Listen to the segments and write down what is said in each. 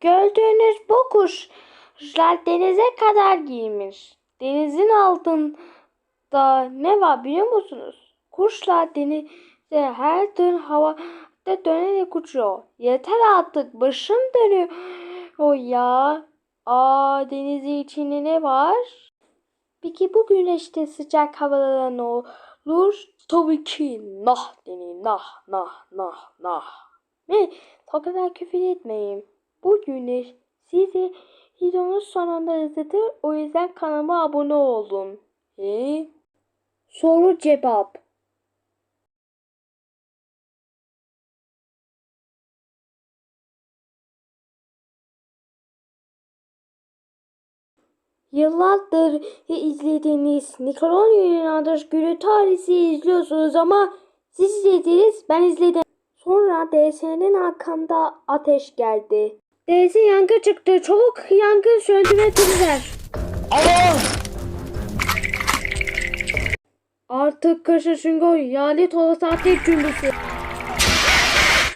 Gördüğünüz bu kuşlar denize kadar giymiş. Denizin altında ne var biliyor musunuz? Kuşlar denizde her gün havada dönerek uçuyor. Yeter artık başım dönüyor o ya. Aa denizin içinde ne var? Peki bu güneşte sıcak havalara ne olur? Tabii ki nah denir nah nah nah nah. Ne? O kadar küfür etmeyin. Bu güneş sizi videonun sonunda izletir. O yüzden kanalıma abone olun. E? Soru cevap. Yıllardır izlediğiniz Nickelodeon inandır günü tarihi izliyorsunuz ama siz izlediniz ben izledim. Sonra DS'nin arkamda ateş geldi. DS yangın çıktı. Çabuk yangın ver. Allah! Artık kışı çünkü lanet olası ateş cümbüsü.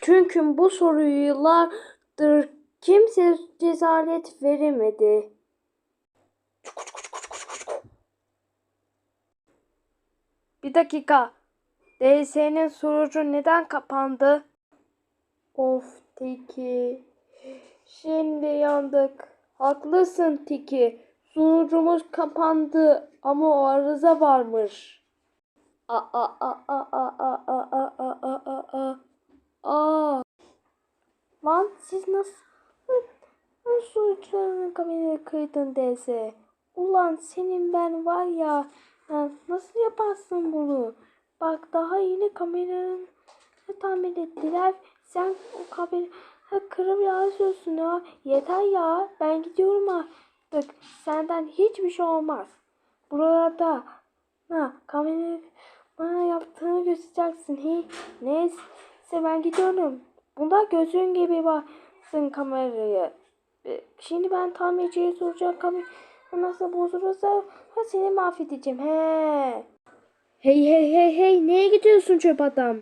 Çünkü bu soruyu yıllardır kimse cesaret veremedi. Bir dakika. DS'nin sunucu neden kapandı? Of Tiki. Şimdi yandık. Haklısın Tiki. Sunucumuz kapandı ama o arıza varmış. A a a a a a a a a a a a a Lan siz nasıl nasıl uçlarını kameraya kıydın DS? Ulan senin ben var ya, nasıl yaparsın bunu? Bak daha yeni kameranın tamir ettiler. Sen o kamera kırıp yazıyorsun ya. Yeter ya. Ben gidiyorum artık. Senden hiçbir şey olmaz. Burada ha, kamera bana yaptığını göstereceksin. He, neyse ben gidiyorum. Bunda gözün gibi baksın kamerayı. E, Şimdi ben tamirciye soracağım kamera nasıl bozulursa ha, seni mahvedeceğim. He. Hey hey hey hey neye gidiyorsun çöp adam?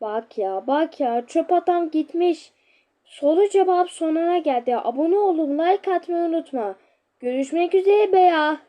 Bak ya bak ya çöp adam gitmiş. Soru cevap sonuna geldi. Abone olun like atmayı unutma. Görüşmek üzere be ya.